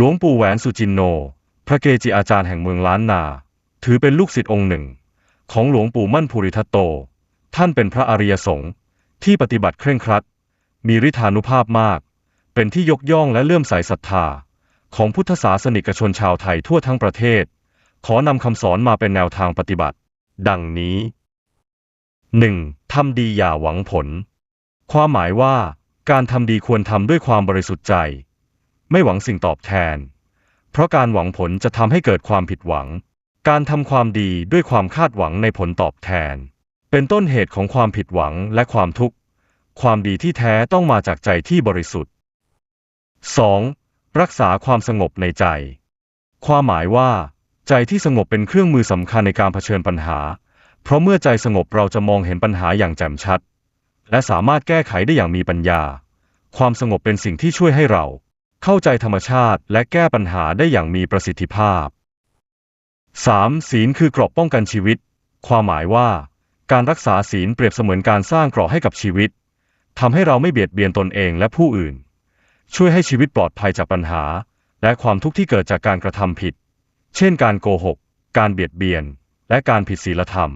หลวงปู่แหวนสุจินโน พระเกจิอาจารย์แห่งเมืองล้านนา ถือเป็นลูกศิษย์องค์หนึ่ง ของหลวงปู่มั่นภูริทัตโต ท่านเป็นพระอริยสงฆ์ที่ปฏิบัติเคร่งครัด มีฤทธานุภาพมาก เป็นที่ยกย่องและเลื่อมใสศรัทธา ของพุทธศาสนิกชนชาวไทยทั่วทั้งประเทศ ขอนำคำสอนมาเป็นแนวทางปฏิบัติ ดังนี้ 1. ทำดีอย่าหวังผล ความหมายว่า การทำดีควรทำด้วยความบริสุทธิ์ใจ ไม่หวังสิ่งตอบแทน เพราะการหวังผลจะทำให้เกิดความผิดหวัง การทำความดีด้วยความคาดหวังในผลตอบแทน เป็นต้นเหตุของความผิดหวังและความทุกข์ ความดีที่แท้ต้องมาจากใจที่บริสุทธิ์ 2. รักษาความสงบในใจ ความหมายว่า ใจที่สงบเป็นเครื่องมือสำคัญในการเผชิญปัญหา เพราะเมื่อใจสงบเราจะมองเห็นปัญหาอย่างแจ่มชัด และสามารถแก้ไขได้อย่างมีปัญญา ความสงบเป็นสิ่งที่ช่วยให้เรา เข้าใจธรรมชาติและแก้ปัญหาได้อย่างมีประสิทธิภาพ 3. ศีลคือกราะป้องกันชีวิต ความหมายว่า การรักษาศีลเปรียบเสมือนการสร้างกราะให้กับชีวิตทำให้เราไม่เบียดเบียนตนเองและผู้อื่น ช่วยให้ชีวิตปลอดภัยจากปัญหา และความทุกข์ที่เกิดจากการกระทำผิด เช่น การโกหก การเบียดเบียน และการผิดศีลธรรม